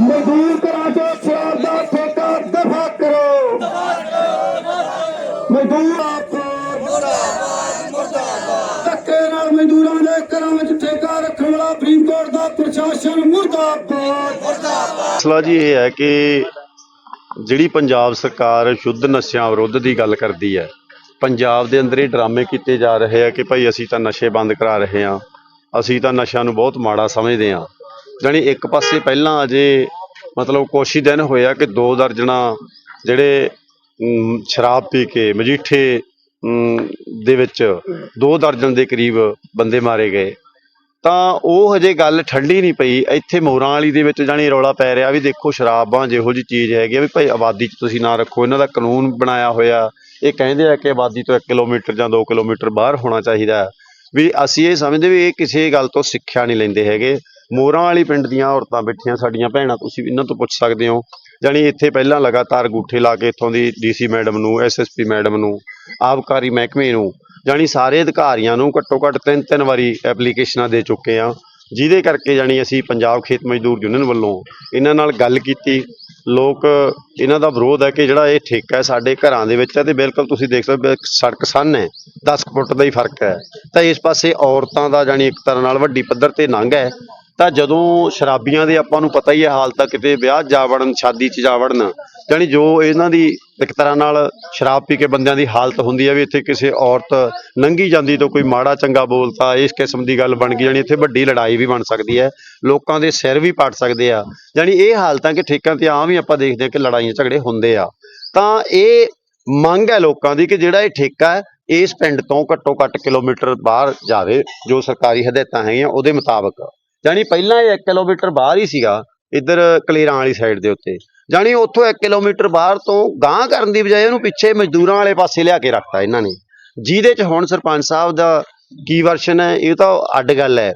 ਮਜ਼ਦੂਰ ਕਰਾ ਕੇ ਸਿਆਰ ਦਾ ਠੇਕਾ ਦਫਾ ਕਰੋ। ਮਜ਼ਦੂਰ ਆਪੋ ਧੱਕੇ ਨਾਲ ਮਜ਼ਦੂਰਾਂ ਦੇ ਘਰਾਂ ਵਿੱਚ ਠੇਕਾ ਰੱਖਣ ਵਾਲਾ ਫਰੀਦਕੋਟ ਦਾ ਪ੍ਰਸ਼ਾਸਨ ਮੁਰਦਾਬਾਦ। ਮਸਲਾ ਜੀ ਇਹ ਹੈ ਕਿ ਜਿਹੜੀ ਪੰਜਾਬ ਸਰਕਾਰ ਸ਼ੁੱਧ ਨਸ਼ਿਆਂ ਵਿਰੁੱਧ ਦੀ ਗੱਲ ਕਰਦੀ ਹੈ, ਪੰਜਾਬ ਦੇ ਅੰਦਰ ਇਹ ਡਰਾਮੇ ਕੀਤੇ ਜਾ ਰਹੇ ਆ ਕਿ ਭਾਈ ਅਸੀਂ ਤਾਂ ਨਸ਼ੇ ਬੰਦ ਕਰਾ ਰਹੇ ਹਾਂ, ਅਸੀਂ ਤਾਂ ਨਸ਼ਿਆਂ ਨੂੰ ਬਹੁਤ ਮਾੜਾ ਸਮਝਦੇ ਹਾਂ। ਜਾਣੀ ਇੱਕ ਪਾਸੇ ਪਹਿਲਾਂ ਅਜੇ ਮਤਲਬ ਕੁਛ ਦਿਨ ਹੋਇਆ ਕਿ ਦੋ ਦਰਜਣਾ ਜਿਹੜੇ ਸ਼ਰਾਬ ਪੀ ਕੇ ਮਜੀਠੇ ਦੇ ਵਿੱਚ ਦੋ ਦਰਜਨ ਦੇ ਕਰੀਬ ਬੰਦੇ ਮਾਰੇ ਗਏ। ਤਾਂ ਉਹ ਹਜੇ ਗੱਲ ਠੰਡੀ ਨਹੀਂ ਪਈ। ਇੱਥੇ ਮੋਰਾਂ ਵਾਲੀ ਦੇ ਵਿੱਚ ਜਾਣੀ ਰੌਲਾ ਪੈ ਰਿਹਾ ਵੀ ਦੇਖੋ ਸ਼ਰਾਬਾਂ ਜਿਹੋ ਜੀ ਚੀਜ਼ ਹੈਗੀ ਆ ਵੀ ਭਾਈ ਆਬਾਦੀ 'ਚ ਤੁਸੀਂ ਨਾ ਰੱਖੋ। ਇਹਨਾਂ ਦਾ ਕਾਨੂੰਨ ਬਣਾਇਆ ਹੋਇਆ। ਇਹ ਕਹਿੰਦੇ ਆ ਕਿ ਆਬਾਦੀ ਤੋਂ 1 ਕਿਲੋਮੀਟਰ ਜਾਂ 2 ਕਿਲੋਮੀਟਰ ਬਾਹਰ ਹੋਣਾ ਚਾਹੀਦਾ। ਵੀ ਅਸੀਂ ਇਹ ਸਮਝਦੇ ਵੀ ਇਹ ਕਿਸੇ ਗੱਲ ਤੋਂ ਸਿੱਖਿਆ ਨਹੀਂ ਲੈਂਦੇ ਹੈਗੇ। ਮੋਰਾਂ ਵਾਲੀ ਪਿੰਡ ਦੀਆਂ ਔਰਤਾਂ ਬੈਠੀਆਂ ਸਾਡੀਆਂ ਭੈਣਾਂ, ਤੁਸੀਂ ਇਹਨਾਂ ਤੋਂ ਪੁੱਛ ਸਕਦੇ ਹੋ। ਜਾਣੀ ਇੱਥੇ ਪਹਿਲਾਂ ਲਗਾਤਾਰ ਗੂਠੇ ਲਾ ਕੇ ਇੱਥੋਂ ਦੀ ਡੀਸੀ ਮੈਡਮ ਨੂੰ ਐਸਐਸਪੀ ਮੈਡਮ ਨੂੰ, ਆਬਕਾਰੀ ਮਹਿਕਮੇ ਨੂੰ, ਜਾਣੀ ਸਾਰੇ ਅਧਿਕਾਰੀਆਂ ਨੂੰ ਘੱਟੋ ਘੱਟ ਤਿੰਨ ਤਿੰਨ ਵਾਰੀ ਐਪਲੀਕੇਸ਼ਨਾਂ ਦੇ ਚੁੱਕੇ ਆ ਜਿਹਦੇ ਕਰਕੇ ਜਾਣੀ ਅਸੀਂ ਪੰਜਾਬ ਖੇਤ ਮਜ਼ਦੂਰ ਯੂਨੀਅਨ ਵੱਲੋਂ ਇਹਨਾਂ ਨਾਲ ਗੱਲ ਕੀਤੀ। ਲੋਕ ਇਹਨਾਂ ਦਾ ਵਿਰੋਧ ਹੈ ਕਿ ਜਿਹੜਾ ਇਹ ਠੇਕਾ ਹੈ ਸਾਡੇ ਘਰਾਂ ਦੇ ਵਿੱਚ ਹੈ ਤੇ ਬਿਲਕੁਲ ਤੁਸੀਂ ਦੇਖ ਸਕਦੇ ਹੋ, ਸੜਕ ਸੰਨ ਹੈ 10 ਕੁ ਫੁੱਟ ਦਾ ਹੀ ਫ਼ਰਕ ਹੈ। ਤਾਂ ਇਸ ਪਾਸੇ ਔਰਤਾਂ ਦਾ ਜਾਣੀ ਇੱਕ ਤਰ੍ਹਾਂ ਨਾਲ ਵੱਡੀ ਪੱਧਰ ਤੇ ਨੰਗ ਹੈ। ਤਾਂ ਜਦੋਂ ਸ਼ਰਾਬੀਆਂ ਦੇ ਆਪਾਂ ਨੂੰ ਪਤਾ ਹੀ ਹੈ ਹਾਲ ਤਾਂ ਕਿਤੇ ਵਿਆਹ 'ਚ ਜਾ ਵੜਨ, ਸ਼ਾਦੀ 'ਚ ਜਾ ਵੜਨ, ਜਾਣੀ ਜੋ ਇਹਨਾਂ ਦੀ ਇੱਕ ਤਰ੍ਹਾਂ ਨਾਲ ਸ਼ਰਾਬ ਪੀ ਕੇ ਬੰਦਿਆਂ ਦੀ ਹਾਲਤ ਹੁੰਦੀ ਹੈ ਵੀ ਇੱਥੇ ਕਿਸੇ ਔਰਤ ਲੰਘੀ ਜਾਂਦੀ ਤੋਂ ਕੋਈ ਮਾੜਾ ਚੰਗਾ ਬੋਲਤਾ ਇਸ ਕਿਸਮ ਦੀ ਗੱਲ ਬਣ ਗਈ, ਜਾਣੀ ਇੱਥੇ ਵੱਡੀ ਲੜਾਈ ਵੀ ਬਣ ਸਕਦੀ ਹੈ, ਲੋਕਾਂ ਦੇ ਸਿਰ ਵੀ ਪੜ ਸਕਦੇ ਆ। ਜਾਣੀ ਇਹ ਹਾਲਤਾਂ ਕਿ ਠੇਕਿਆਂ ਤੇ ਆਮ ਹੀ ਆਪਾਂ ਦੇਖਦੇ ਹਾਂ ਕਿ ਲੜਾਈਆਂ ਝਗੜੇ ਹੁੰਦੇ ਆ। ਤਾਂ ਇਹ ਮੰਗ ਹੈ ਲੋਕਾਂ ਦੀ ਕਿ ਜਿਹੜਾ ਇਹ ਠੇਕਾ ਹੈ, ਇਸ ਪਿੰਡ ਤੋਂ ਘੱਟੋ ਘੱਟ ਕਿਲੋਮੀਟਰ ਬਾਹਰ ਜਾਵੇ, ਜੋ ਸਰਕਾਰੀ ਹਦਾਇਤਾਂ ਹੈਗੀਆਂ ਉਹਦੇ ਮੁਤਾਬਕ। ਜਾਣੀ ਪਹਿਲਾਂ ਇਹ 1 ਕਿਲੋਮੀਟਰ ਬਾਹਰ ਹੀ ਸੀਗਾ, ਇੱਧਰ ਕਲੇਰਾਂ ਵਾਲੀ ਸਾਈਡ ਦੇ ਉੱਤੇ। ਜਾਣੀ ਉੱਥੋਂ 1 ਕਿਲੋਮੀਟਰ ਬਾਹਰ ਤੋਂ ਗਾਂਹ ਕਰਨ ਦੀ ਬਜਾਏ ਉਹਨੂੰ ਪਿੱਛੇ ਮਜ਼ਦੂਰਾਂ ਵਾਲੇ ਪਾਸੇ ਲਿਆ ਕੇ ਰੱਖਤਾ ਇਹਨਾਂ ਨੇ। ਜਿਹਦੇ 'ਚ ਹੁਣ ਸਰਪੰਚ ਸਾਹਿਬ ਦਾ ਕੀ ਵਰਸ਼ਨ ਹੈ, ਇਹ ਤਾਂ ਅੱਡ ਗੱਲ ਹੈ।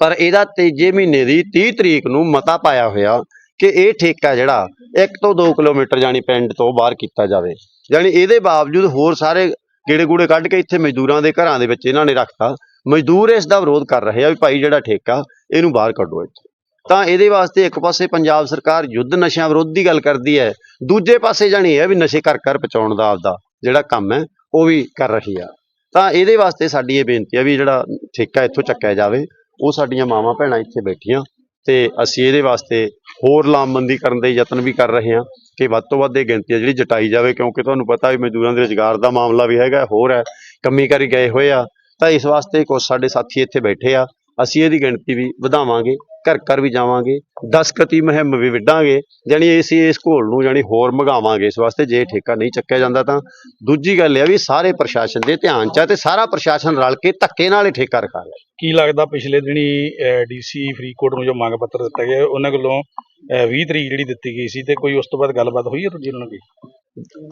ਪਰ ਇਹਦਾ ਤੀਜੇ ਮਹੀਨੇ ਦੀ 30 ਤਰੀਕ ਨੂੰ ਮਤਾ ਪਾਇਆ ਹੋਇਆ ਕਿ ਇਹ ਠੇਕਾ ਜਿਹੜਾ 1 ਤੋਂ 2 ਕਿਲੋਮੀਟਰ ਜਾਣੀ ਪਿੰਡ ਤੋਂ ਬਾਹਰ ਕੀਤਾ ਜਾਵੇ। ਜਾਣੀ ਇਹਦੇ ਬਾਵਜੂਦ ਹੋਰ ਸਾਰੇ ਗੇੜੇ ਗੂੜੇ ਕੱਢ ਕੇ ਇੱਥੇ ਮਜ਼ਦੂਰਾਂ ਦੇ ਘਰਾਂ ਦੇ ਵਿੱਚ ਇਹਨਾਂ ਨੇ ਰੱਖਤਾ। ਮਜ਼ਦੂਰ ਇਸ ਦਾ ਵਿਰੋਧ ਕਰ ਰਹੇ ਆ ਵੀ ਭਾਈ ਜਿਹੜਾ ਠੇਕਾ, ਇਹਨੂੰ ਬਾਹਰ ਕੱਢੋ ਇੱਥੇ। ਤਾਂ ਇਹਦੇ ਵਾਸਤੇ ਇੱਕ ਪਾਸੇ ਪੰਜਾਬ ਸਰਕਾਰ ਯੁੱਧ ਨਸ਼ਿਆਂ ਵਿਰੁੱਧ ਦੀ ਗੱਲ ਕਰਦੀ ਹੈ, ਦੂਜੇ ਪਾਸੇ ਜਾਣੀ ਹੈ ਵੀ ਨਸ਼ੇ ਘਰ ਘਰ ਪਹੁੰਚਾਉਣ ਦਾ ਆਪਦਾ ਜਿਹੜਾ ਕੰਮ ਹੈ, ਉਹ ਵੀ ਕਰ ਰਹੀ ਆ। ਤਾਂ ਇਹਦੇ ਵਾਸਤੇ ਸਾਡੀ ਇਹ ਬੇਨਤੀ ਆ ਵੀ ਜਿਹੜਾ ਠੇਕਾ ਇੱਥੋਂ ਚੱਕਿਆ ਜਾਵੇ, ਉਹ ਸਾਡੀਆਂ ਮਾਵਾਂ ਭੈਣਾਂ ਇੱਥੇ ਬੈਠੀਆਂ ਤੇ ਅਸੀਂ ਇਹਦੇ ਵਾਸਤੇ ਹੋਰ ਲਾਮਬੰਦੀ ਕਰਨ ਦੇ ਯਤਨ ਵੀ ਕਰ ਰਹੇ ਹਾਂ ਕਿ ਵੱਧ ਤੋਂ ਵੱਧ ਇਹ ਗਿਣਤੀ ਹੈ ਜਿਹੜੀ ਜਟਾਈ ਜਾਵੇ, ਕਿਉਂਕਿ ਤੁਹਾਨੂੰ ਪਤਾ ਵੀ ਮਜ਼ਦੂਰਾਂ ਦੇ ਰੁਜ਼ਗਾਰ ਦਾ ਮਾਮਲਾ ਵੀ ਹੈਗਾ, ਹੋਰ ਹੈ। ਕੰਮੀ ਕਰੀ ਗਏ ਹੋਏ ਆ ਤਾਂ ਇਸ ਵਾਸਤੇ ਕੁਝ ਸਾਡੇ ਸਾਥੀ ਇੱਥੇ ਬੈਠੇ ਆ। ਅਸੀਂ ਇਹਦੀ ਗਿਣਤੀ ਵੀ ਵਧਾਵਾਂਗੇ ਘਰ ਘਰ ਵੀ ਜਾਵਾਂਗੇ ਦਸਕਤੀ ਮੁਹਿੰਮ ਵੀ ਵਿੱਢਾਂਗੇ ਜਾਣੀ ਅਸੀਂ ਇਸ ਘੋਲ ਨੂੰ ਜਾਣੀ ਹੋਰ ਮਗਾਵਾਂਗੇ। ਇਸ ਵਾਸਤੇ ਜੇ ਠੇਕਾ ਨਹੀਂ ਚੱਕਿਆ ਜਾਂਦਾ ਤਾਂ ਦੂਜੀ ਗੱਲ ਇਹ ਆ ਵੀ ਸਾਰੇ ਪ੍ਰਸ਼ਾਸਨ ਦੇ ਧਿਆਨ ਚ ਆ ਤੇ ਸਾਰਾ ਪ੍ਰਸ਼ਾਸਨ ਰਲ ਕੇ ਧੱਕੇ ਨਾਲ ਇਹ ਠੇਕਾ ਰਖਾ ਲਿਆ ਕੀ ਲੱਗਦਾ ਪਿਛਲੇ ਦਿਨੀ ਡੀਸੀ ਫਰੀਦਕੋਟ ਨੂੰ ਜੋ ਮੰਗ ਪੱਤਰ ਦਿੱਤਾ ਗਿਆ ਉਹਨਾਂ ਵੱਲੋਂ ਅਹ, 20 ਤਰੀਕ ਜਿਹੜੀ ਦਿੱਤੀ ਗਈ ਸੀ ਤੇ ਕੋਈ ਉਸ ਤੋਂ ਬਾਅਦ ਗੱਲਬਾਤ ਹੋਈ ਹੈ ਤੁਹਾਡੀ ਉਹਨਾਂ ਨਾਲ?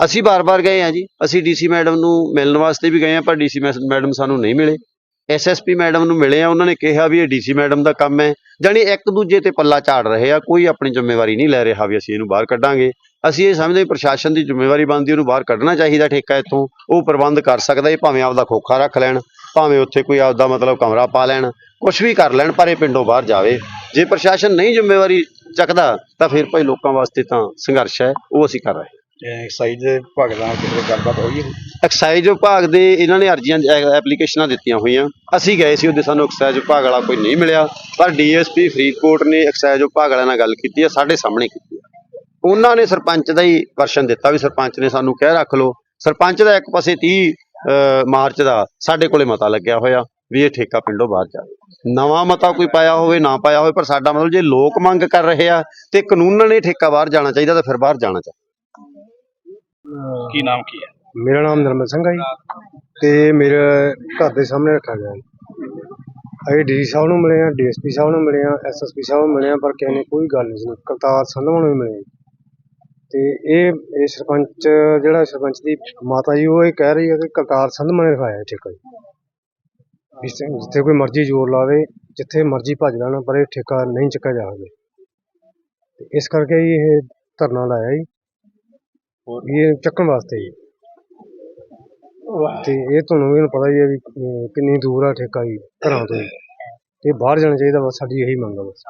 ਅਸੀਂ ਬਾਰ-ਬਾਰ ਗਏ ਆ ਜੀ। ਅਸੀਂ ਡੀਸੀ ਮੈਡਮ ਨੂੰ ਮਿਲਣ ਵਾਸਤੇ ਵੀ ਗਏ ਆ ਪਰ ਡੀਸੀ ਮੈਡਮ ਸਾਨੂੰ ਨਹੀਂ ਮਿਲੇ। ਐਸਐਸਪੀ ਮੈਡਮ ਨੂੰ ਮਿਲੇ ਆ, ਉਹਨਾਂ ਨੇ ਕਿਹਾ ਵੀ ਇਹ ਡੀਸੀ ਮੈਡਮ ਦਾ ਕੰਮ ਹੈ। ਜਾਣੀ ਇੱਕ ਦੂਜੇ ਤੇ ਪੱਲਾ ਝਾੜ ਰਹੇ ਆ, ਕੋਈ ਆਪਣੀ ਜ਼ਿੰਮੇਵਾਰੀ ਨਹੀਂ ਲੈ ਰਿਹਾ ਵੀ ਅਸੀਂ ਇਹਨੂੰ ਬਾਹਰ ਕੱਢਾਂਗੇ। ਅਸੀਂ ਇਹ ਸਮਝਦੇ ਪ੍ਰਸ਼ਾਸਨ ਦੀ ਜ਼ਿੰਮੇਵਾਰੀ ਬਣਦੀ, ਉਹਨੂੰ ਬਾਹਰ ਕੱਢਣਾ ਚਾਹੀਦਾ ਠੇਕਾ ਇੱਥੋਂ। ਉਹ ਪ੍ਰਬੰਧ ਕਰ ਸਕਦਾ ਇਹ ਭਾਵੇਂ ਆਪਦਾ ਖੋਖਾ ਰੱਖ ਲੈਣ, ਭਾਵੇਂ ਉੱਥੇ ਕੋਈ ਆਪਦਾ ਮਤਲਬ ਕਮਰਾ ਪਾ ਲੈਣ ਕੁਝ ਵੀ ਕਰ ਲੈਣ, ਪਰ ਇਹ ਪਿੰਡੋਂ ਬਾਹਰ ਜਾਵੇ। ਜੇ ਪ੍ਰਸ਼ਾਸਨ ਨਹੀਂ ਜ਼ਿੰਮੇਵਾਰੀ ਚੱਕਦਾ, ਤਾਂ ਫਿਰ ਭਾਈ ਲੋਕਾਂ ਵਾਸਤੇ ਤਾਂ ਸੰਘਰਸ਼ ਹੈ, ਉਹ ਅਸੀਂ ਕਰ ਰਹੇ ਐਕਸਾਈਜ਼ ਦੇ ਵਿਭਾਗ ਨਾਲ ਕਿਸੇ ਗੱਲਬਾਤ ਹੋਈ ਹੈ? ਐਕਸਾਈਜ਼ ਵਿਭਾਗ ਦੇ ਇਹਨਾਂ ਨੇ ਅਰਜ਼ੀਆਂ ਐ- ਐਪਲੀਕੇਸ਼ਨਾਂ ਦਿੱਤੀਆਂ ਹੋਈਆਂ। ਅਸੀਂ ਗਏ ਸੀ ਉਹਦੇ, ਸਾਨੂੰ ਐਕਸਾਈਜ਼ ਵਿਭਾਗ ਵਾਲਾ ਕੋਈ ਨਹੀਂ ਮਿਲਿਆ। ਪਰ ਡੀਐਸਪੀ ਫਰੀਦਕੋਟ ਨੇ ਐਕਸਾਈਜ਼ ਵਿਭਾਗ ਵਾਲਿਆਂ ਨਾਲ ਗੱਲ ਕੀਤੀ ਹੈ, ਸਾਡੇ ਸਾਹਮਣੇ ਕੀਤੀ ਹੈ। ਉਹਨਾਂ ਨੇ ਸਰਪੰਚ ਦਾ ਹੀ ਵਰਸ਼ਨ ਦਿੱਤਾ ਵੀ ਸਰਪੰਚ ਨੇ ਸਾਨੂੰ ਕਹਿ ਰੱਖ ਲਓ। ਸਰਪੰਚ ਦਾ ਇੱਕ ਪਾਸੇ 30 ਅਹ, ਮਾਰਚ ਦਾ ਸਾਡੇ ਕੋਲੇ ਮਤਾ ਲੱਗਿਆ ਹੋਇਆ ਵੀ ਇਹ ਠੇਕਾ ਪਿੰਡੋਂ ਬਾਹਰ ਜਾਵੇ। ਨਵਾਂ ਮਤਾ ਕੋਈ ਪਾਇਆ ਹੋਵੇ, ਨਾ ਪਾਇਆ ਹੋਵੇ, ਪਰ ਸਾਡਾ ਮਤਲਬ ਜੇ ਲੋਕ ਮੰਗ ਕਰ ਰਹੇ ਆ ਤੇ ਕਾਨੂੰਨਾਂ ਨੇ ਠੇਕਾ ਬਾਹਰ ਜਾਣਾ ਚਾਹੀਦਾ ਤਾਂ ਫਿਰ ਬਾਹਰ ਜਾਣਾ ਚਾਹੀਦਾ। ਕੀ ਨਾਮ ਕੀ ਹੈ? ਮੇਰਾ ਨਾਮ ਨਰਮਲ ਸਿੰਘ ਹੈ ਜੀ ਤੇ ਮੇਰੇ ਘਰ ਦੇ ਸਾਹਮਣੇ ਰੱਖਿਆ ਗਿਆ ਜੀ। ਅਸੀਂ ਡੀ ਸਾਹਿਬ ਨੂੰ ਮਿਲੇ ਆ ਡੀਐਸਪੀ ਸਾਹਿਬ ਨੂੰ ਮਿਲੇ ਆ ਐਸਐਸਪੀ ਸਾਹਿਬ ਨੂੰ ਮਿਲੇ ਆ, ਪਰ ਕਿਸੇ ਨੇ ਕੋਈ ਗੱਲ ਨਹੀਂ ਸੁਣੀ। ਕਰਤਾਰ ਸੰਧਵਾ ਨੂੰ ਵੀ ਮਿਲੇ ਜੀ। ਤੇ ਇਹ ਇਹ ਸਰਪੰਚ, ਜਿਹੜਾ ਸਰਪੰਚ ਦੀ ਮਾਤਾ ਜੀ, ਉਹ ਇਹ ਕਹਿ ਰਹੀ ਹੈ ਕਿ ਕਰਤਾਰ ਸੰਧਵਾ ਨੇ ਰਖਾਇਆ ਠੇਕਾ ਜੀ ਵੀ ਸ- ਜਿੱਥੇ ਕੋਈ ਮਰਜ਼ੀ ਜ਼ੋਰ ਲਾਵੇ, ਜਿੱਥੇ ਮਰਜ਼ੀ ਭੱਜ ਲੈਣ, ਪਰ ਇਹ ਠੇਕਾ ਨਹੀਂ ਚੱਕਿਆ ਜਾਵੇ ਤੇ ਇਸ ਕਰਕੇ ਹੀ ਇਹ ਧਰਨਾ ਲਾਇਆ ਜੀ। ਇਹ ਚੱਕਣ ਵਾਸਤੇ ਜੀ। ਤੇ ਇਹ ਤੁਹਾਨੂੰ ਵੀ ਪਤਾ ਹੀ ਹੈ ਵੀ ਕਿੰਨੀ ਦੂਰ ਆ ਠੇਕਾ ਜੀ ਘਰਾਂ ਤੋਂ। ਜੀ। ਤੇ ਬਾਹਰ ਜਾਣਾ ਚਾਹੀਦਾ ਬਸ ਸਾਡੀ ਇਹੀ ਮੰਗ ਆ ਬਸ।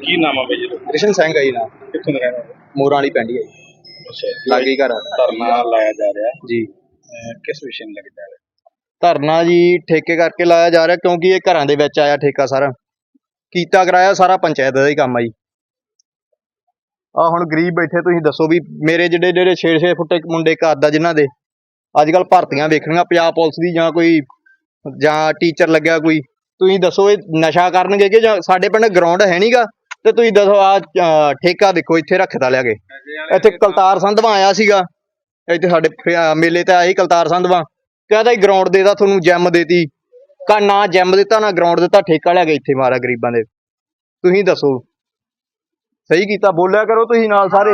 ਕੀ ਨਾਮ ਆ ਬਈ ਜੀ? ਕ੍ਰਿਸ਼ਨ ਸਿੰਘ ਹੈ ਜੀ ਨਾ। ਕਿੱਥੋਂ ਦੇ ਰਹਿਣ ਵਾਲੇ? ਮੋਰਾਂ ਵਾਲੀ ਪਿੰਡ ਹੀ ਹੈ ਜੀ। ਅੱਛਾ ਲਾਗੇ ਹੀ ਘਰ ਆ। ਧਰਨਾ ਲਾਇਆ ਜਾ ਰਿਹਾ। ਜੀ। ਅਹ ਕਿਸ ਵਿਸ਼ੇ ਨੂੰ ਲੈ ਕੇ ਜਾ ਰਿਹਾ? ਧਰਨਾ ਜੀ ਠੇਕੇ ਕਰਕੇ ਲਾਇਆ ਜਾ ਰਿਹਾ ਕਿਉਂਕਿ ਇਹ ਘਰਾਂ ਦੇ ਵਿੱਚ ਆਇਆ ਠੇਕਾ ਸਾਰਾ। ਕੀਤਾ ਕਰਾਇਆ ਸਾਰਾ ਪੰਚਾਇਤ ਦਾ ਹੀ ਕੰਮ ਆ ਜੀ। ਆ ਹੁਣ ਗਰੀਬ ਬੈਠੇ, ਤੁਸੀਂ ਦੱਸੋ ਵੀ ਮੇਰੇ ਜਿਹੜੇ ਜਿਹੜੇ 6-6 ਫੁੱਟੇ ਮੁੰਡੇ ਘਰ ਦਾ ਜਿਨ੍ਹਾਂ ਦੇ ਅੱਜ ਕੱਲ ਭਰਤੀਆਂ ਵੇਖਣੀਆਂ, ਪੰਜਾਬ ਪੁਲਿਸ ਦੀ ਜਾਂ ਕੋਈ, ਜਾਂ ਟੀਚਰ ਲੱਗਿਆ ਕੋਈ, ਤੁਸੀਂ ਦੱਸੋ ਇਹ ਨਸ਼ਾ ਕਰਨਗੇ ਕਿ ਜਾਂ ਸਾਡੇ ਪਿੰਡ ਗਰਾਊਂਡ ਹੈ ਨਹੀਂਗਾ ਤੇ ਤੁਸੀਂ ਦੱਸੋ ਆ ਠੇਕਾ ਦੇਖੋ, ਇੱਥੇ ਰੱਖਦਾ ਲਿਆ ਕੇ। ਇੱਥੇ ਕਲਤਾਰ ਸੰਧਵਾ ਆਇਆ ਸੀਗਾ। ਇੱਥੇ ਸਾਡੇ ਮੇਲੇ ਤੇ ਆਇਆ ਸੀ ਕਲਤਾਰ ਸੰਧਵਾ। ਕਹਿੰਦਾ ਹੀ ਗਰਾਊਂਡ ਦੇਦਾ ਤੁਹਾਨੂੰ ਜਿਮ ਦੇਤੀ। ਕਾ ਨਾ ਜਿਮ ਦਿੱਤਾ, ਨਾ ਗਰਾਊਂਡ ਦਿੱਤਾ, ਠੇਕਾ ਲਿਆ ਕੇ ਇੱਥੇ ਮਾਰਾ ਗਰੀਬਾਂ ਦੇ। ਤੁਸੀਂ ਦੱਸੋ। ਸਹੀ ਕੀਤਾ ਬੋਲਿਆ ਕਰੋ ਤੁਸੀਂ ਨਾਲ ਸਾਰੇ।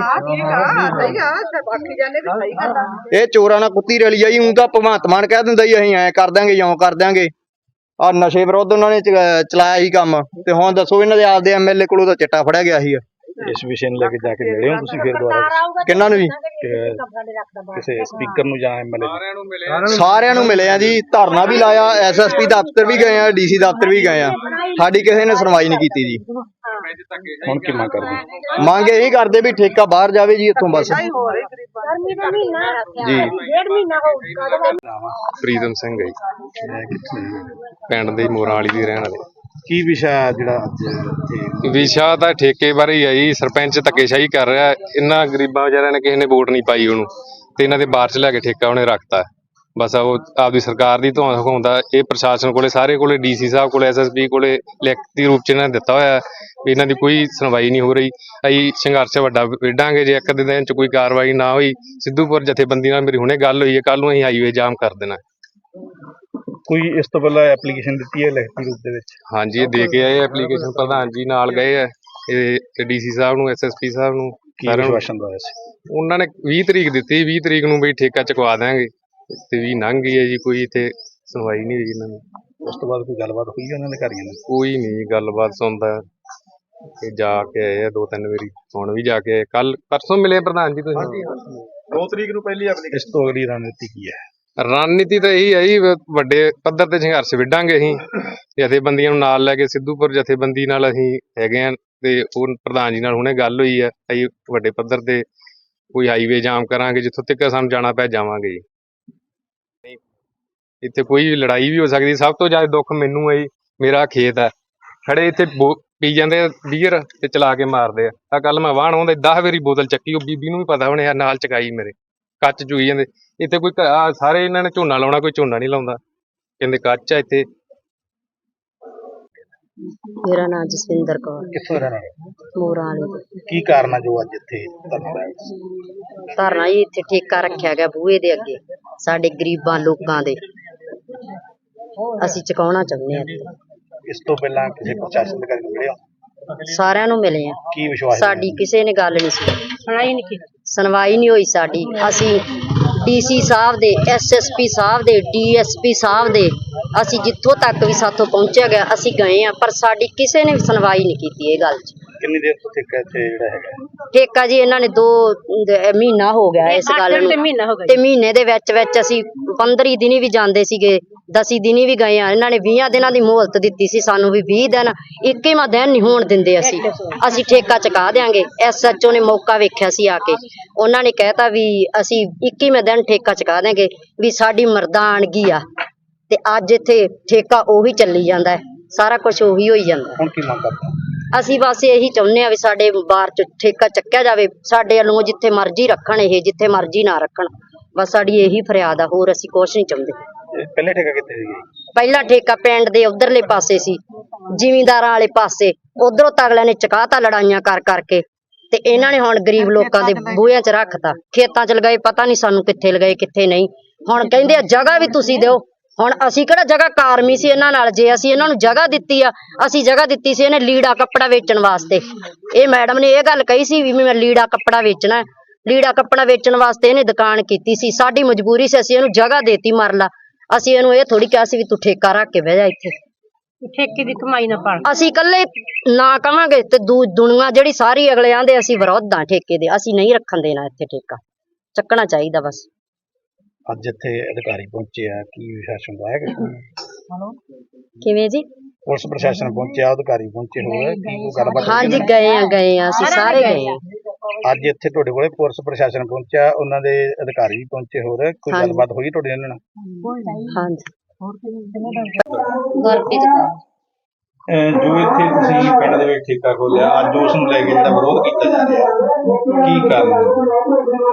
ਇਹ ਚੋਰਾਂ ਨਾਲ ਕੁੱਤੀ ਰਲੀ ਆਈ ਊਂ ਤਾਂ ਭਗਵੰਤ ਮਾਨ ਕਹਿ ਦਿੰਦਾ ਜੀ ਅਸੀਂ ਐ ਕਰ ਦਾਂਗੇ ਇਉਂ ਕਰ ਦਾਂਗੇ ਆ ਨਸ਼ੇ ਵਿਰੁੱਧ ਉਹਨਾਂ ਨੇ ਚਲਾਇਆ ਹੀ ਕੰਮ। ਤੇ ਹੁਣ ਦੱਸੋ ਇਹਨਾਂ ਦੇ ਆਪਦੇ ਐਮਐਲਏ ਕੋਲੋਂ ਤਾਂ ਚਿੱਟਾ ਫੜਿਆ ਗਿਆ ਸੀ। ਇਸ ਵਿਸ਼ੇ ਨੂੰ ਲੈ ਕੇ ਜਾ ਕੇ ਮਿਲੇ ਹੋ ਤੁਸੀਂ ਫਿਰ ਦੁਬਾਰਾ? ਕਿਹਨਾਂ ਨੂੰ ਜੀ ਕਿਸੇ ਸਪੀਕਰ ਨੂੰ ਜਾਂ ਐਮਐਲਏ ਸਾਰਿਆਂ ਨੂੰ ਮਿਲੇ। ਆ ਜੀ ਧਰਨਾ ਵੀ ਲਾਇਆ ਐਸਐਸਪੀ ਦਫ਼ਤਰ ਵੀ ਗਏ ਆ ਡੀਸੀ ਦਫ਼ਤਰ ਵੀ ਗਏ ਆ। ਸਾਡੀ ਕਿਸੇ ਨੇ ਸੁਣਵਾਈ ਨਹੀਂ ਕੀਤੀ ਜੀ। ਹੁਣ ਕੀ ਮੰਗ ਕਰਦੇ? ਮੰਗ ਇਹੀ ਕਰਦੇ ਵੀ ਠੇਕਾ ਬਾਹਰ ਜਾਵੇ ਜੀ ਇੱਥੋਂ ਬਸ। ਗਰਮੀ ਦਾ ਮਹੀਨਾ ਜੀ। ਡੇਢ ਮਹੀਨਾ ਹੋ ਗਿਆ। ਪ੍ਰੀਤਮ ਸਿੰਘ ਹੈ। ਪਿੰਡ ਦੇ ਮੋਰਾਂ ਵਾਲੀ ਦੇ ਰਹਿਣ ਵਾਲੇ। ਕੀ ਵਿਸ਼ਾ ਜਿਹੜਾ ਵਿਸ਼ਾ ਤਾਂ ਠੇਕੇ ਬਾਰੇ ਹੀ ਆ ਜੀ। ਸਰਪੰਚ ਧੱਕੇਸ਼ਾਹੀ ਕਰ ਰਿਹਾ ਇਹਨਾਂ ਗਰੀਬਾਂ ਵਿਚਾਰਿਆਂ ਨੇ ਕਿਸੇ ਨੇ ਵੋਟ ਨਹੀਂ ਪਾਈ ਉਹਨੂੰ। ਤੇ ਇਹਨਾਂ ਦੇ ਬਾਹਰ ਚ ਲੈ ਕੇ ਠੇਕਾ ਉਹਨੇ ਰੱਖਤਾ। ਬਸ ਉਹ ਆਪਦੀ ਸਰਕਾਰ ਦੀ ਧੌਣ ਹਕਾਉਂਦਾ ਇਹ ਪ੍ਰਸ਼ਾਸਨ ਕੋਲੇ ਸਾਰੇ ਕੋਲੇ ਡੀਸੀ ਸਾਹਿਬ ਕੋਲੇ ਐਸਐਸਪੀ ਕੋਲੇ ਲਿਖਤੀ ਰੂਪ ਚ ਇਹਨਾਂ ਨੇ ਦਿੱਤਾ ਹੋਇਆ ਵੀ ਇਹਨਾਂ ਦੀ ਕੋਈ ਸੁਣਵਾਈ ਨਹੀਂ ਹੋ ਰਹੀ। ਅਸੀਂ ਸੰਘਰਸ਼ ਵੱਡਾ ਵਿੱਢਾਂਗੇ ਜੇ ਇੱਕ ਦਿਨ ਚ ਕੋਈ ਕਾਰਵਾਈ ਨਾ ਹੋਈ। ਸਿੱਧੂਪੁਰ ਜਥੇਬੰਦੀ ਨਾਲ ਮੇਰੀ ਹੁਣੇ ਗੱਲ ਹੋਈ ਹੈ ਕੱਲ ਨੂੰ ਅਸੀਂ ਹਾਈਵੇ ਜਾਮ ਕਰ ਦੇਣਾ। ਕੋਈ ਇਸ ਤੋਂ ਪਹਿਲਾਂ ਐਪਲੀਕੇਸ਼ਨ ਦਿੱਤੀ ਹੈ ਲਿਖਤੀ ਰੂਪ ਦੇ ਵਿੱਚ? ਹਾਂਜੀ ਇਹ ਦੇ ਕੇ ਆਏ ਐਪਲੀਕੇਸ਼ਨ ਪ੍ਰਧਾਨ ਜੀ ਨਾਲ ਗਏ ਆ। ਇਹ ਡੀਸੀ ਸਾਹਿਬ ਨੂੰ ਐਸਐਸਪੀ ਸਾਹਿਬ ਨੂੰ ਕੀ ਸਾਰਿਆਂ ਨੂੰ। ਵਿਸ਼ਵਾਸਨ ਦਵਾਇਆ ਸੀ? ਉਹਨਾਂ ਨੇ 20 ਤਰੀਕ ਦਿੱਤੀ 20 ਤਰੀਕ ਨੂੰ ਬਈ ਠੇਕਾ ਚੁਕਵਾ ਦਿਆਂਗੇ। ਤੇ ਵੀ ਲੰਘ ਗਈ ਹੈ ਜੀ ਕੋਈ ਇੱਥੇ ਸੁਣਵਾਈ ਨਹੀਂ ਹੋਈ ਇਹਨਾਂ ਦੀ। ਉਸ ਤੋਂ ਬਾਅਦ ਕੋਈ ਗੱਲਬਾਤ ਹੋਈ ਉਹਨਾਂ ਦੇ ਘਰੀਆਂ ਨਾਲ ਕੋਈ ਨਹੀਂ ਗੱਲਬਾਤ ਸੁਣਦਾ ਤੇ ਜਾ ਕੇ ਆਏ ਆ ਦੋ ਤਿੰਨ ਵਾਰੀ ਹੁਣ ਵੀ ਜਾ ਕੇ ਕੱਲ ਪਰਸੋਂ ਮਿਲੇ ਪ੍ਰਧਾਨ ਜੀ ਤੁਸੀਂ? 2 ਤਰੀਕ ਨੂੰ ਪਹਿਲੀ ਐਪਲੀਕੇਸ਼ਨ ਇਸ ਤੋਂ ਅਗਲੀ ਰਣਨੀਤੀ ਕੀ ਹੈ? ਰਣਨੀਤੀ ਤਾਂ ਇਹੀ ਹੈ ਜੀ ਵ- ਵੱਡੇ ਪੱਧਰ ਤੇ ਸੰਘਰਸ਼ ਵਿੱਢਾਂਗੇ ਅਸੀਂ। ਜਥੇਬੰਦੀਆਂ ਨੂੰ ਨਾਲ ਲੈ ਕੇ ਸਿੱਧੂਪੁਰ ਜਥੇਬੰਦੀ ਨਾਲ ਅਸੀਂ ਹੈਗੇ ਆ ਤੇ ਉਹ ਪ੍ਰਧਾਨ ਜੀ ਨਾਲ ਹੁਣੇ ਗੱਲ ਹੋਈ ਹੈ। ਅਸੀਂ ਵੱਡੇ ਪੱਧਰ ਤੇ ਕੋਈ ਹਾਈਵੇ ਜਾਮ ਕਰਾਂਗੇ ਜਿੱਥੋਂ ਤੱਕ ਸਾਨੂੰ ਜਾਣਾ ਪੈ ਜਾਵਾਂਗੇ ਜੀ। ਇੱਥੇ ਕੋਈ ਵੀ ਲੜਾਈ ਵੀ ਹੋ ਸਕਦੀ ਸਭ ਤੋਂ ਜ਼ਿਆਦਾ ਦੁੱਖ ਮੈਨੂੰ ਹੈ ਜੀ ਮੇਰਾ ਖੇਤ ਹੈ। ਖੜੇ ਇੱਥੇ ਬੋ- ਪੀ ਜਾਂਦੇ ਆ ਬੀਅਰ ਤੇ ਚਲਾ ਕੇ ਮਾਰਦੇ ਆ। ਆ ਕੱਲ ਮੈਂ ਵਾਹਣ ਆਉਂਦਾ 10 ਵਾਰੀ ਬੋਤਲ ਚੱਕੀ ਉਹ ਬੀਬੀ ਨੂੰ ਵੀ ਪਤਾ ਹੋਣੇ ਆ ਨਾਲ ਚਕਾਈ ਮੇਰੇ ਕੱਚ ਚੂਈ ਜਾਂਦੇ। ਇੱਥੇ ਕੋਈ ਘ- ਆਹ ਸਾਰੇ ਇਹਨਾਂ ਨੇ ਝੋਨਾ ਲਾਉਣਾ ਕੋਈ ਝੋਨਾ ਨਹੀਂ ਲਾਉਂਦਾ। ਕਹਿੰਦੇ ਕੱਚ ਆ ਇੱਥੇ। ਮੇਰਾ ਨਾਮ ਜਸਵਿੰਦਰ ਕੌਰ। ਕਿੱਥੋਂ ਰਹਿਣ ਮੋਰਾਂ ਵਾਲੀ। ਤੋਂ। ਕੀ ਕਾਰਨ ਆ ਜੋ ਅੱਜ ਇੱਥੇ ਧਰਨਾ ਲਾਇਆ ਧਰਨਾ ਜੀ ਇੱਥੇ ਠੇਕਾ ਰੱਖਿਆ ਗਿਆ ਬੂਹੇ ਦੇ ਅੱਗੇ ਸਾਡੇ ਗਰੀਬਾਂ ਲੋਕਾਂ ਦੇ। ਅਸੀਂ ਚੁਕਾਉਣਾ ਚਾਹੁੰਦੇ ਹਾਂ। ਇਸ ਤੋਂ ਪਹਿਲਾਂ ਕਿਸੇ ਪ੍ਰਸ਼ਾਸਨ ਦੇ ਕਰਕੇ ਮਿਲੇ ਹੋ? ਸਾਰਿਆਂ ਨੂੰ ਮਿਲੇ ਆ ਕੀ ਵਿਸ਼ਵਾਸ ਸਾਡੀ ਕਿਸੇ ਨੇ ਗੱਲ ਨਹੀਂ ਸੁਣੀ। ਸੁਣਾਈ ਨਹੀਂ ਕੀਤੀ ਸੁਣਵਾਈ ਨਹੀਂ ਹੋਈ ਸਾਡੀ। ਅਸੀਂ ਡੀਸੀ ਸਾਹਿਬ ਦੇ ਐਸਐਸਪੀ ਸਾਹਿਬ ਦੇ ਡੀਐਸਪੀ ਸਾਹਿਬ ਦੇ ਅਸੀਂ ਜਿੱਥੋਂ ਤੱਕ ਵੀ ਸਾਥੋਂ ਪਹੁੰਚਿਆ ਗਿਆ ਅਸੀਂ ਗਏ ਆ ਪਰ ਸਾਡੀ ਕਿਸੇ ਨੇ ਵੀ ਸੁਣਵਾਈ ਨਹੀਂ ਕੀਤੀ ਇਹ ਗੱਲ 'ਚ। ਕਿੰਨੀ ਦੇਰ ਤੋਂ ਠੇਕਾ ਇੱਥੇ ਜਿਹੜਾ ਹੈਗਾ? ਠੇਕਾ ਜੀ ਇਹਨਾਂ ਨੇ ਦੋ ਦ- ਮਹੀਨਾ ਹੋ ਗਿਆ ਇਸ ਗੱਲ ਨੂੰ। ਤੇ ਮਹੀਨੇ ਦੇ ਵਿੱਚ ਵਿੱਚ ਅਸੀਂ 15 ਦਿਨੀ ਵੀ ਜਾਂਦੇ ਸੀਗੇ 10 ਦਿਨੀ ਵੀ ਗਏ ਆ ਇਹਨਾਂ ਨੇ 20 ਦਿਨਾਂ ਦੀ ਮੋਹਲਤ ਦਿੱਤੀ ਸੀ ਸਾਨੂੰ ਵੀ 20 ਦਿਨ 21ਵਾਂ ਦਿਨ ਨਹੀਂ ਹੋਣ ਦਿੰਦੇ ਅਸੀਂ। ਅਸੀਂ ਠੇਕਾ ਚੁਕਾ ਦੇਾਂਗੇ ਐਸਐਚਓ ਨੇ ਮੌਕਾ ਵੇਖਿਆ ਸੀ ਆ ਕੇ। ਉਹਨਾਂ ਨੇ ਕਹਿਤਾ ਵੀ ਅਸੀਂ 21ਵੇਂ ਦਿਨ ਠੇਕਾ ਚੁਕਾ ਦੇਾਂਗੇ ਵੀ ਸਾਡੀ ਮਰਦਾਨਗੀ ਆ। ਤੇ ਅੱਜ ਇੱਥੇ ਠੇਕਾ ਉਹੀ ਚੱਲੀ ਜਾਂਦਾ ਹੈ। ਸਾਰਾ ਕੁਝ ਉਹੀ ਹੋਈ ਜਾਂਦਾ ਹੈ। ਹੁਣ ਕੀ ਮੰਗ ਕਰਦੇ ਹੋ? ਅਸੀਂ ਬਸ ਇਹੀ ਚਾਹੁੰਦੇ ਆ ਵੀ ਸਾਡੇ ਬਾਰ ਚ ਠੇਕਾ ਚੱਕਿਆ ਜਾਵੇ ਸਾਡੇ ਵੱਲੋਂ ਜਿੱਥੇ ਮਰਜ਼ੀ ਰੱਖਣ ਇਹ ਜਿੱਥੇ ਮਰਜ਼ੀ ਨਾ ਰੱਖਣ। ਬਸ ਸਾਡੀ ਇਹੀ ਫਰਿਆਦ ਆ ਹੋਰ ਅਸੀਂ ਕੁਛ ਨਹੀਂ ਚਾਹੁੰਦੇ। ਪਹਿਲੇ ਠੇਕਾ ਕਿੱਥੇ ਸੀਗਾ ਪਹਿਲਾ ਠੇਕਾ ਪਿੰਡ ਦੇ ਉਧਰਲੇ ਪਾਸੇ ਸੀ ਜ਼ਿਮੀਂਦਾਰਾਂ ਵਾਲੇ ਪਾਸੇ। ਉਧਰੋਂ ਤਗਲਿਆਂ ਨੇ ਚਕਾਤਾ ਲੜਾਈਆਂ ਕਰ ਕਰਕੇ ਤੇ ਇਹਨਾਂ ਨੇ ਹੁਣ ਗਰੀਬ ਲੋਕਾਂ ਦੇ ਬੂਹਿਆਂ 'ਚ ਰੱਖਤਾ। ਖੇਤਾਂ 'ਚ ਲਗਾਏ ਪਤਾ ਨਹੀਂ ਸਾਨੂੰ ਕਿੱਥੇ ਲਗਾਏ ਕਿੱਥੇ ਨਹੀਂ। ਹੁਣ ਕਹਿੰਦੇ ਆ ਜਗ੍ਹਾ ਵੀ ਤੁਸੀਂ ਦਿਓ। ਹੁਣ ਅਸੀਂ ਕਿਹੜਾ ਜਗ੍ਹਾ ਕਾਰਮੀ ਸੀ ਇਹਨਾਂ ਨਾਲ? ਜੇ ਅਸੀਂ ਇਹਨਾਂ ਨੂੰ ਜਗ੍ਹਾ ਦਿੱਤੀ ਆ ਅਸੀਂ ਜਗ੍ਹਾ ਦਿੱਤੀ ਸੀ ਇਹਨੇ ਲੀੜਾ ਕੱਪੜਾ ਵੇਚਣ ਵਾਸਤੇ। ਇਹ ਮੈਡਮ ਨੇ ਇਹ ਗੱਲ ਕਹੀ ਸੀ ਵੀ ਮੈਂ ਲੀੜਾ ਕੱਪੜਾ ਵੇਚਣਾ। ਲੀੜਾ ਕੱਪੜਾ ਵੇਚਣ ਵਾਸਤੇ ਇਹਨੇ ਦੁਕਾਨ ਕੀਤੀ ਸੀ। ਸਾਡੀ ਮਜਬੂਰੀ ਸੀ ਅਸੀਂ ਇਹਨੂੰ ਜਗ੍ਹਾ ਦੇਤੀ ਮਰਲਾ। ਅਸੀਂ ਇਹਨੂੰ ਇਹ ਥੋੜੀ ਕਿਹਾ ਸੀ ਵੀ ਤੂੰ ਠੇਕਾ ਰੱਖ ਕੇ ਬਹਿ ਜਾ ਇੱਥੇ। ਠੇਕੇ ਦੀ ਕਮਾਈ ਨਾ ਪਾਣ ਅਸੀਂ ਇਕੱਲੇ ਨਾ ਕਵਾਂਗੇ ਤੇ ਦੂ ਦੁਨੀਆ ਜਿਹੜੀ ਸਾਰੀ ਅਗਲੇ ਆਂਦੇ ਅਸੀਂ ਵਿਰੋਧ ਠੇਕੇ ਦੇ। ਅਸੀਂ ਨਹੀਂ ਰੱਖਣ ਦੇਣਾ ਇੱਥੇ ਠੇਕਾ। ਚੱਕਣਾ ਚਾਹੀਦਾ ਬਸ। ਅੱਜ ਇੱਥੇ ਅਧਿਕਾਰੀ ਪਹੁੰਚੇ ਆ ਕੀ ਵਿਸ਼ਵਾਸਨ ਦਵਾਇਆ ਕਿ ਕਿਵੇਂ ਜੀ? ਪੁਲਿਸ ਪ੍ਰਸ਼ਾਸਨ ਪਹੁੰਚਿਆ ਅਧਿਕਾਰੀ ਪਹੁੰਚੇ ਹੋਏ ਕੀ ਕੋਈ ਗੱਲਬਾਤ ਇਹਨਾਂ ਨਾਲ? ਗਏ ਆ ਗਏ ਆ ਅਸੀਂ ਸਾਰੇ ਗਏ ਆ। ਅੱਜ ਇੱਥੇ ਤੁਹਾਡੇ ਕੋਲੇ ਪੁਲਿਸ ਪ੍ਰਸ਼ਾਸਨ ਪਹੁੰਚਿਆ ਉਹਨਾਂ ਦੇ ਅਧਿਕਾਰੀ ਵੀ ਪਹੁੰਚੇ ਹੋਰ ਕੋਈ ਹਾਂਜੀ। ਗੱਲਬਾਤ ਹੋਈ ਤੁਹਾਡੇ ਇਹਨਾਂ ਨਾਲ ਹਾਂਜੀ। ਗੁਰਪ੍ਰੀਤ ਕੌਰ। ਜੋ ਇੱਥੇ ਤੁਸੀਂ ਪਿੰਡ ਦੇ ਵਿੱਚ ਠੇਕਾ ਖੋਲਿਆ ਅੱਜ ਉਸ ਨੂੰ ਲੈ ਕੇ ਜਿਹੜਾ ਵਿਰੋਧ ਕੀਤਾ ਜਾ ਰਿਹਾ। ਕੀ ਕਾਰਨ ਹੈ?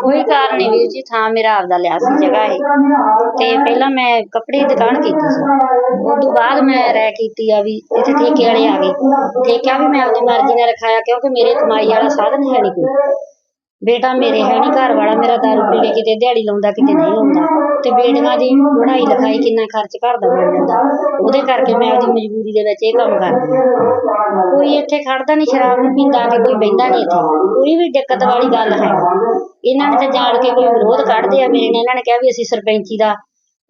ਕੋਈ ਕਾਰਨ ਨਹੀਂ ਵੀਰ ਜੀ, ਥਾਂ ਮੇਰਾ ਆਪਦਾ ਲਿਆ ਸੀ ਜਗ੍ਹਾ ਇਹ। ਤੇ ਪਹਿਲਾਂ ਮੈਂ ਕੱਪੜੇ ਦੀ ਦੁਕਾਨ ਕੀਤੀ ਸੀ। ਉਸ ਤੋਂ ਬਾਅਦ ਮੈਂ ਰਹਿ ਕੀਤੀ ਆ ਵੀ ਇੱਥੇ ਠੇਕੇ ਵਾਲੇ ਆ ਗਏ। ਠੇਕਾ ਵੀ ਮੈਂ ਆਪਣੀ ਮਰਜ਼ੀ ਨਾਲ ਰਖਾਇਆ ਕਿਉਂਕਿ ਮੇਰੇ ਕਮਾਈ ਵਾਲਾ ਸਾਧਨ ਹੈ ਨਹੀਂ ਕੋਈ। ਬੇਟਾ ਮੇਰੇ ਹੈ ਨਹੀਂ ਘਰ ਵਾਲਾ ਮੇਰਾ ਦਾਰੂ ਪੀ ਕੇ ਕਿਤੇ, ਦਿਹਾੜੀ ਲਾਉਂਦਾ ਕਿਤੇ ਨਹੀਂ ਲਾਉਂਦਾ। ਤੇ ਬੇਟੀਆਂ ਦੀ ਪੜ੍ਹਾਈ ਲਿਖਾਈ ਕਿੰਨਾ ਖਰਚ ਘਰ ਦਾ ਬਣ ਜਾਂਦਾ। ਉਹਦੇ ਕਰਕੇ ਮੈਂ ਆਪਦੀ ਮਜਬੂਰੀ ਦੇ ਵਿੱਚ ਇਹ ਕੰਮ ਕਰਦੀ ਹਾਂ। ਕੋਈ ਇੱਥੇ ਖੜਦਾ ਨਹੀਂ ਸ਼ਰਾਬ ਨੂੰ ਪੀਂਦਾ ਕਿ ਕੋਈ ਬਹਿੰਦਾ ਨਹੀਂ ਇੱਥੇ। ਕੋਈ ਵੀ ਦਿੱਕਤ ਵਾਲੀ ਗੱਲ ਹੈ। ਇਹਨਾਂ ਨੇ ਤਾਂ ਜਾਣ ਕੇ ਕੋਈ ਵਿਰੋਧ ਕੱਢਦੇ ਆ, ਮੇਰੇ ਨੇ ਇਹਨਾਂ ਨੇ ਕਿਹਾ ਵੀ ਅਸੀਂ ਸਰਪੰਚੀ ਦਾ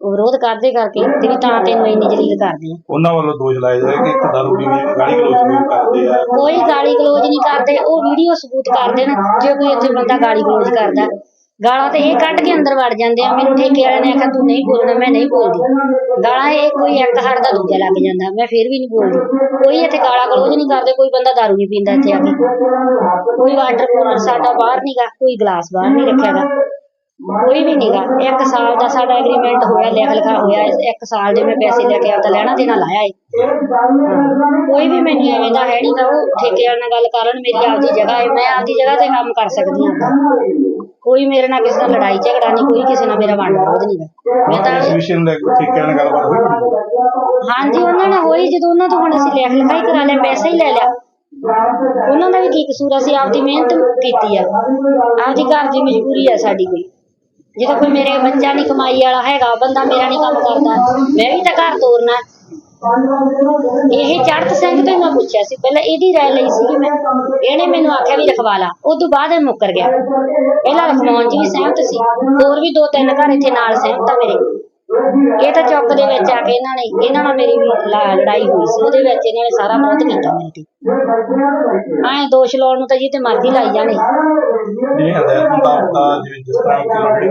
ਵਿਰੋਧ ਕਰਦੇ ਕਰਕੇ ਤੇ ਵੀ ਤਾਂ ਤੈਨੂੰ ਇੰਨੀ ਜਲੀਲ ਕਰਦੇ ਆ। ਉਹਨਾਂ ਵੱਲੋਂ ਦੋਸ਼ ਲਾਏ ਜਾ ਕਿ ਇੱਕ ਦਾਰੂ ਪੀਣੀ ਗਾਲੀ ਗਲੋਚ ਵੀ ਕਰਦੇ ਆ। ਕੋਈ ਗਾਲੀ ਗਲੋਚ ਨਹੀਂ ਕਰਦੇ ਉਹ ਵੀਡੀਓ ਸਬੂਤ ਕਰਦੇ ਨੇ ਜੇ ਕੋਈ ਇੱਥੇ ਬੰਦਾ ਗਾਲੀ ਗਲੋਚ ਕਰਦਾ। ਗਾਲਾਂ ਤੇ ਇਹ ਕੱਢ ਕੇ ਅੰਦਰ ਵੜ ਜਾਂਦੇ ਆ ਮੈਨੂੰ ਠੇਕੇ ਵਾਲੇ ਨੇ ਆਖਿਆ ਤੂੰ ਨਹੀਂ ਬੋਲਣਾ ਮੈਂ ਨਹੀਂ ਬੋਲਦੀ। ਗਾਲਾਂ ਇਹ ਕੋਈ ਇੱਕ ਹੜਦਾ ਦੂਜਾ ਲੱਗ ਜਾਂਦਾ ਮੈਂ ਫਿਰ ਵੀ ਨਹੀਂ ਬੋਲਦੀ। ਕੋਈ ਇੱਥੇ ਗਾਲਾਂ ਗਲੋਚ ਨਹੀਂ ਕਰਦੇ ਕੋਈ ਬੰਦਾ ਦਾਰੂ ਨਹੀਂ ਪੀਂਦਾ ਇੱਥੇ ਆ ਕੇ। ਕੋਈ ਵਾਟਰ ਕੂਲਰ ਸਾਡਾ ਬਾਹਰ ਨਹੀਂਗਾ ਕੋਈ ਗਲਾਸ ਬਾਹਰ ਨਹੀਂ ਰੱਖਿਆਗਾ ਕੋਈ ਵੀ ਨਹੀਂਗਾ ਇੱਕ ਸਾਲ ਦਾ ਸਾਡਾ ਐਗਰੀਮੈਂਟ ਹੋਇਆ ਲਿਖ ਲਿਖਾ ਹੋਇਆ ਇੱਕ ਸਾਲ ਦੇ ਮੈਂ ਪੈਸੇ ਲੈ ਕੇ ਆਪਦਾ ਲੈਣਾ ਦੇਣਾ ਲਾਇਆ ਏ। ਕੋਈ ਵੀ ਮੈਨੂੰ ਐਵੇਂ ਦਾ ਹੈ ਨਹੀਂਗਾ ਉਹ ਠੇਕੇਦਾਰ ਨਾਲ ਗੱਲ ਕਰਨ ਮੇਰੀ ਆਪਦੀ ਜਗ੍ਹਾ ਹੈ ਮੈਂ ਆਪਦੀ ਜਗ੍ਹਾ ਤੇ ਕੰਮ ਕਰ ਸਕਦੀ ਹਾਂ ਕੋਈ ਮੇਰੇ ਨਾਲ ਕਿਸੇ ਨਾਲ ਲੜਾਈ ਝਗੜਾ ਨਹੀਂ ਕੋਈ ਕਿਸੇ ਨਾਲ ਮੇਰਾ ਵੰਡ ਵਿਰੋਧ ਨਹੀਂਗਾ ਮੈਂ ਤਾਂ ਇਸ ਵਿਸ਼ੇ ਨੂੰ ਲੈ ਕੇ ਠੇਕੇ ਨਾਲ ਗੱਲਬਾਤ ਹੋਈ? ਹਾਂਜੀ ਉਹਨਾਂ ਨਾਲ ਹੋਈ ਜਦੋਂ ਉਹਨਾਂ ਤੋਂ ਹੁਣ ਅਸੀਂ ਲਿਖ ਲਿਖਾਈ ਕਰਾ ਲਿਆ ਪੈਸਾ ਹੀ ਲੈ ਲਿਆ। ਉਹਨਾਂ ਦਾ ਵੀ ਕੀ ਕਸੂਰ ਅਸੀਂ ਆਪਦੀ ਮਿਹਨਤ ਕੀਤੀ ਆ। ਆਪਦੀ ਘਰ ਦੀ ਮਜਬੂਰੀ ਆ ਸਾਡੀ ਕੋਈ। ਜਦੋਂ ਕੋਈ ਮੇਰੇ ਬੱਚਾ ਨਹੀਂ ਕਮਾਈ ਵਾਲਾ ਹੈਗਾ, ਬੰਦਾ ਮੇਰਾ ਨਹੀਂ ਕੰਮ ਕਰਦਾ। ਮੈਂ ਵੀ ਤਾਂ ਘਰ ਤੋਰਨਾ ਇਹ ਚੜਤ ਸਿੰਘ ਤੋਂ ਮੈਂ ਪੁੱਛਿਆ ਸੀ। ਪਹਿਲਾਂ ਇਹਦੀ ਰਾਏ ਲਈ ਸੀ ਮੈਂ, ਇਹਨੇ ਮੈਨੂੰ ਆਖਿਆ ਵੀ ਰਖਵਾ ਲਾ। ਉਸ ਤੋਂ ਬਾਅਦ ਇਹ ਮੁੱਕਰ ਗਿਆ। ਪਹਿਲਾਂ ਰਖਵਾਉਣ 'ਚ ਵੀ ਸਹਿਮਤ ਸੀ। ਹੋਰ ਵੀ ਦੋ ਤਿੰਨ ਘਰ ਇੱਥੇ ਨਾਲ ਸਹਿਮਤ ਆ ਮੇਰੇ। ਇਹ ਤਾਂ ਚੌਕ ਦੇ ਵਿੱਚ ਆ ਕੇ ਇਹਨਾਂ ਨੇ, ਇਹਨਾਂ ਨਾਲ ਮੇਰੀ ਲੜਾਈ ਹੋਈ ਸੀ। ਉਹਦੇ ਵਿੱਚ ਇਹਨਾਂ ਨੇ ਸਾਰਾ ਵਿਰੋਧ ਕੀਤਾ ਮੇਰੇ ਤੇ। ਐਂ ਦੋਸ਼ ਲਾਉਣ ਨੂੰ ਤਾਂ ਜੀ ਤੇ ਮਰਜ਼ੀ ਲਾਈ ਜਾਣੇ। ਨਹੀਂ ਹਦਾਇਤ ਮੁਤਾਬਕ ਤਾਂ ਜਿਵੇਂ ਜਿਸ ਤਰ੍ਹਾਂ ਕਿ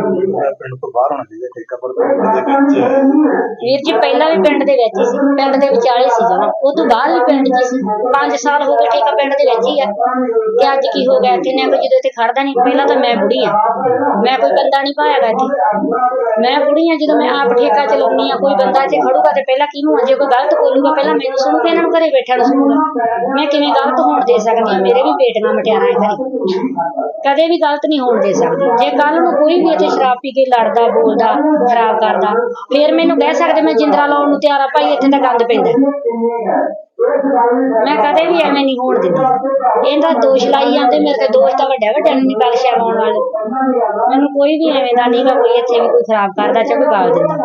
ਪਿੰਡ ਤੋਂ ਬਾਹਰ ਹੋਣਾ ਚਾਹੀਦਾ ਠੇਕਾ ਪਰ ਪਿੰਡ ਦੇ ਵਿੱਚ ਵੀਰ ਜੀ ਪਹਿਲਾਂ ਵੀ ਪਿੰਡ ਦੇ ਵਿੱਚ ਹੀ ਸੀ ਪਿੰਡ ਦੇ ਵਿਚਾਲੇ ਸੀ ਜਮਾਂ ਉਹ ਤੋਂ ਬਾਅਦ ਵੀ ਪਿੰਡ 'ਚ ਹੀ ਸੀ। 5 ਸਾਲ ਹੋ ਗਏ ਠੇਕਾ ਪਿੰਡ ਦੇ ਵਿੱਚ ਹੀ ਆ। ਤੇ ਅੱਜ ਕੀ ਹੋ ਗਿਆ? ਇੱਥੇ ਨੇ ਕੋਈ ਜਦੋਂ ਇੱਥੇ ਖੜਦਾ ਨਹੀਂ। ਪਹਿਲਾਂ ਤਾਂ ਮੈਂ ਬੁੜੀ ਆ। ਮੈਂ ਕੋਈ ਬੰਦਾ ਨਹੀਂ ਪਾਇਆਗਾ ਇੱਥੇ। ਮੈਂ ਬੁੜੀ ਆ ਜਦੋਂ ਮੈਂ ਆਪ ਠੇਕਾ ਚਲਾਉਣੀ ਆ ਕੋਈ ਬੰਦਾ ਇੱਥੇ ਖੜੂਗਾ ਤੇ ਪਹਿਲਾਂ ਕਿਹਨੂੰ ਆ? ਜੇ ਕੋਈ ਗਲਤ ਬੋਲੂਗਾ ਪਹਿਲਾਂ ਮੈਨੂੰ ਸੁਣੂ ਕਿ ਇਹਨਾਂ ਨੂੰ ਘਰੇ ਬੈਠਿਆਂ ਨੂੰ ਸੁਣੂਗਾ। ਮੈਂ ਕਿਵੇਂ ਗਲਤ ਹੋਣ ਦੇ ਸਕਦੀ ਮੇਰੇ ਵੀ ਬੇਟੀਆਂ ਮਟਿਆਰਾਂ ਹੈ ਕਦੇ ਵੀ ਗਲਤ ਨਹੀਂ ਹੋਣ ਦੇ ਸਕਦੀ। ਜੇ ਕੱਲ ਨੂੰ ਕੋਈ ਵੀ ਇੱਥੇ ਸ਼ਰਾਬ ਪੀ ਕੇ ਲੜਦਾ, ਬੋਲਦਾ, ਖਰਾਬ ਕਰਦਾ, ਫਿਰ ਮੈਨੂੰ ਕਹਿ ਸਕਦੇ, ਮੈਂ ਜਿੰਦਰਾ ਲਾਉਣ ਨੂੰ ਤਿਆਰ ਆ, ਭਾਈ ਇੱਥੇ ਤਾਂ ਗੰਦ ਪੈਂਦਾ। ਮੈਂ ਕਦੇ ਵੀ ਐਵੇਂ ਨਹੀਂ ਹੋਣ ਦਿੰਦੀ। ਇਹਦਾ ਦੋਸ਼ ਲਾਈ ਜਾਂਦੇ, ਮੇਰੇ ਤੇ ਦੋਸ਼ ਤਾਂ ਵੱਡਾ ਵੱਡਾ ਨਹੀਂ, ਬਖਸ਼ਿਆ ਲਾਉਣ ਵਾਲੇ। ਮੈਨੂੰ ਕੋਈ ਵੀ ਐਵੇਂ ਦਾ ਨਹੀਂਗਾ, ਕੋਈ ਇੱਥੇ ਵੀ ਕੋਈ ਖਰਾਬ ਕਰਦਾ ਚਾਹੇ ਕੋਈ ਗਾਲ ਦਿੰਦਾ।